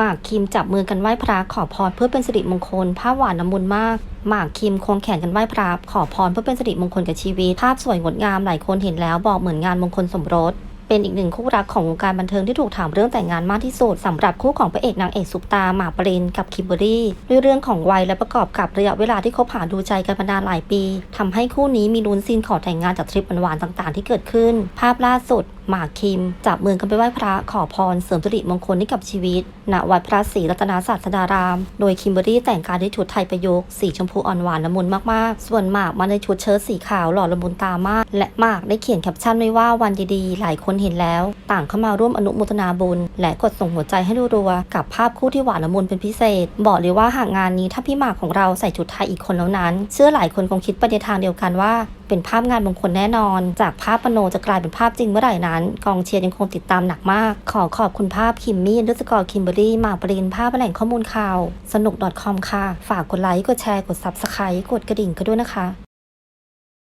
หมากคิมจับมือกันไหว้พระขอพรเพื่อเป็นสิริมงคล ภาพหวานน้ำมนต์มาก หมากคิมควงแขนกันไหว้พระขอพรเพื่อเป็นสิริมงคลกับชีวิต ภาพสวยงดงามหลายคนเห็นแล้วบอกเหมือนงานมงคลสมรสเป็นอีกหนึ่งคู่รักของวงการบันเทิงที่ถูกถามเรื่องแต่งงานมากที่สุดสำหรับคู่ของพระเอกนางเอกซุปตาหมากปรินกับคิมเบอรี่ด้วยเรื่องของวัยและประกอบกับระยะเวลาที่คบหาดูใจกันมานานหลายปีทำให้คู่นี้มีลุ้นซีนขอแต่งงานจากทริปหวานๆต่างๆ ที่เกิดขึ้น ภาพล่าสุด หมากคิม จับมือกันไปไหว้พระขอพรเสริมสิริมงคลให้กับชีวิต ณ วัดพระศรีรัตนศาสดาราม โดยคิมเบอรรี่แต่งกายด้วยชุดไทยประยุกต์สีชมพูอ่อนหวานละมุนมากๆ ส่วนหมากมาในชุดเชิ้ตสีขาวหล่อละมุนตามาก และหมากได้เขียนแคปชั่นไว้ว่าวันดีๆ หลายคนเห็นแล้ว ต่างเข้ามาร่วมอนุโมทนาบุญ และกดส่งหัวใจให้รัวๆกับภาพคู่ที่หวานละมุนเป็นพิเศษ บอกเลยว่าหากงานนี้ถ้าพี่หมากของเราใส่ชุดไทยอีกคนแล้วนั้น เชื่อหลายคนคงคิดไปในทางเดียวกันว่า เป็นภาพงานมงคลแน่นอน จากภาพปโนจะกลายเป็นภาพจริงเมื่อไหร่นั้นกองเชียร์ยังคงติดตามหนักมาก ขอขอบคุณภาพคิมมี่ดุสกอร์คิมเบอรี่มาปรินภาพแหล่งข้อมูลข่าว สนุก .com ค่ะ ฝากกดไลค์ กดแชร์ กด Subscribe กดกระดิ่งก็ด้วยนะคะ